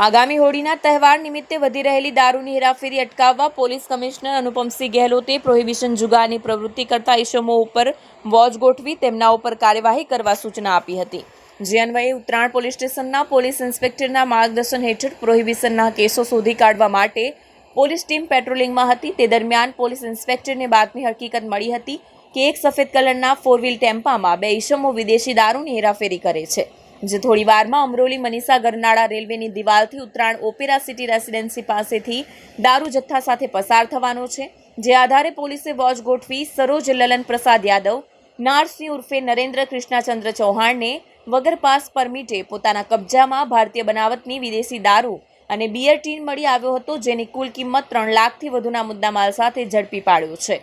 આગામી હોળીના તહેવાર નિમિત્તે વધી રહેલી દારૂની હેરાફેરી અટકાવવા પોલીસ કમિશનર અનુપમસિંહ ગેહલોતે પ્રોહિબિશન જુગારની પ્રવૃત્તિ કરતા ઇસમો ઉપર વોચ ગોઠવી તેમના ઉપર કાર્યવાહી કરવા સૂચના આપી હતી. જે અન્વયે ઉત્તરાયણ પોલીસ સ્ટેશનના પોલીસ ઇન્સ્પેક્ટરના માર્ગદર્શન હેઠળ પ્રોહિબિશનના કેસો શોધી કાઢવા માટે પોલીસ ટીમ પેટ્રોલિંગમાં હતી. તે દરમિયાન પોલીસ ઇન્સ્પેક્ટરને બાતમી હકીકત મળી હતી કે એક સફેદ કલરના ફોર વ્હીલ ટેમ્પામાં બે ઇસમો વિદેશી દારૂની હેરાફેરી કરે છે. જે થોડી વારમાં અમરોલી મનીષા ગરનાળા રેલવેની દિવાલથી ઉત્તરાયણ ઓપેરા સિટી રેસિડેન્સી પાસેથી દારૂ જથ્થા સાથે પસાર થવાનો છે, જે આધારે પોલીસે વોચ ગોઠવી સરોજ લલન પ્રસાદ યાદવ, નારસિંહ ઉર્ફે નરેન્દ્ર કૃષ્ણાચંદ્ર ચૌહાણને વગર પાસ પરમિટે પોતાના કબજામાં ભારતીય બનાવટની વિદેશી દારૂ અને બિયર ટીન મળી આવ્યો હતો, જેની કુલ કિંમત ત્રણ લાખથી વધુના મુદ્દામાલ સાથે ઝડપી પાડ્યો છે.